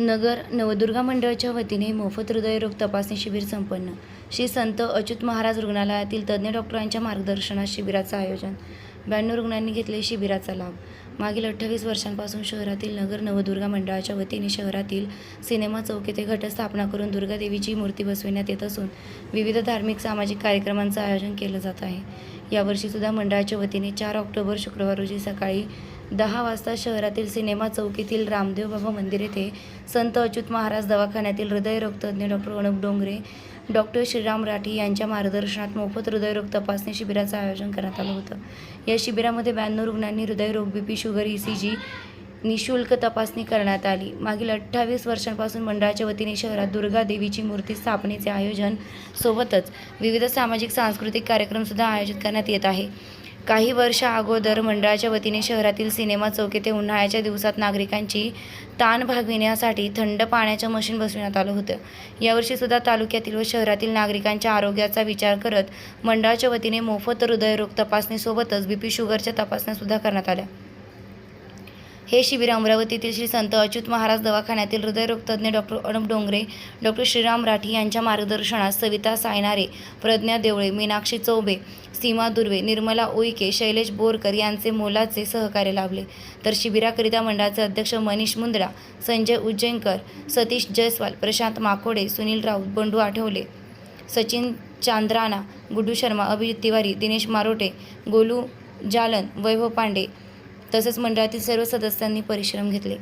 नगर नवदुर्गा मंडळाच्या वतीने मोफत हृदयरोग तपासणी शिबिर संपन्न. श्री संत अच्युत महाराज रुग्णालयातील तज्ज्ञ डॉक्टरांच्या मार्गदर्शनात शिबिराचं आयोजन. ब्याण्णव रुग्णांनी घेतले शिबिराचा लाभ. मागील अठ्ठावीस वर्षांपासून शहरातील नगर नवदुर्गा मंडळाच्या वतीने शहरातील सिनेमा चौक येथे घटस्थापना करून दुर्गादेवीची मूर्ती बसविण्यात येत असून विविध धार्मिक सामाजिक कार्यक्रमांचं आयोजन केलं जात आहे. यावर्षीसुद्धा मंडळाच्या वतीने चार ऑक्टोबर शुक्रवार रोजी सकाळी दहा वाजता शहरातील सिनेमा चौकीतील रामदेव बाबा मंदिर येथे संत अच्युत महाराज दवाखान्यातील हृदयरोगतज्ञ डॉक्टर अनूप डोंगरे डॉक्टर श्रीराम राठी यांच्या मार्गदर्शनात मोफत हृदयरोग तपासणी शिबिराचं आयोजन करण्यात आलं होतं. या शिबिरामध्ये ब्याण्णव रुग्णांनी हृदयरोग BP sugar E C G निशुल्क तपासणी करण्यात आली. मागील अठ्ठावीस वर्षांपासून मंडळाच्या वतीने शहरात दुर्गा देवीची मूर्ती स्थापनेचे आयोजन सोबतच विविध सामाजिक सांस्कृतिक कार्यक्रमसुद्धा आयोजित करण्यात येत आहे. काही वर्ष अगोदर मंडळाच्या वतीने शहरातील सिनेमा चौक येथे उन्हाळ्याच्या दिवसात नागरिकांची ताण भागविण्यासाठी थंड पाण्याच्या मशीन बसविण्यात आलं होतं. यावर्षीसुद्धा तालुक्यातील व शहरातील नागरिकांच्या आरोग्याचा विचार करत मंडळाच्या वतीने मोफत हृदयरोग तपासणीसोबतच बीपी शुगरच्या तपासण्यासुद्धा करण्यात आल्या. हे शिबिर अमरावतीतील श्री संत अच्युत महाराज दवाखान्यातील हृदयरोग तज्ज्ञ डॉक्टर अनुप डोंगरे डॉक्टर श्रीराम राठी यांच्या मार्गदर्शनात सविता सायनारे प्रज्ञा देवळे मीनाक्षी चौबे सीमा दुर्वे निर्मला उईके शैलेश बोरकर यांचे मोलाचे सहकार्य लाभले. तर शिबिराकरिता मंडळाचे अध्यक्ष मनीष मुंद्रा संजय उज्जैनकर सतीश जयस्वाल प्रशांत माकोडे सुनील राऊत बंडू आठवले सचिन चांद्राना गुड्डू शर्मा अभिजित तिवारी दिनेश मारोटे गोलू जालन वैभव पांडे तसेच मंडळातील सर्व सदस्यांनी परिश्रम घेतले.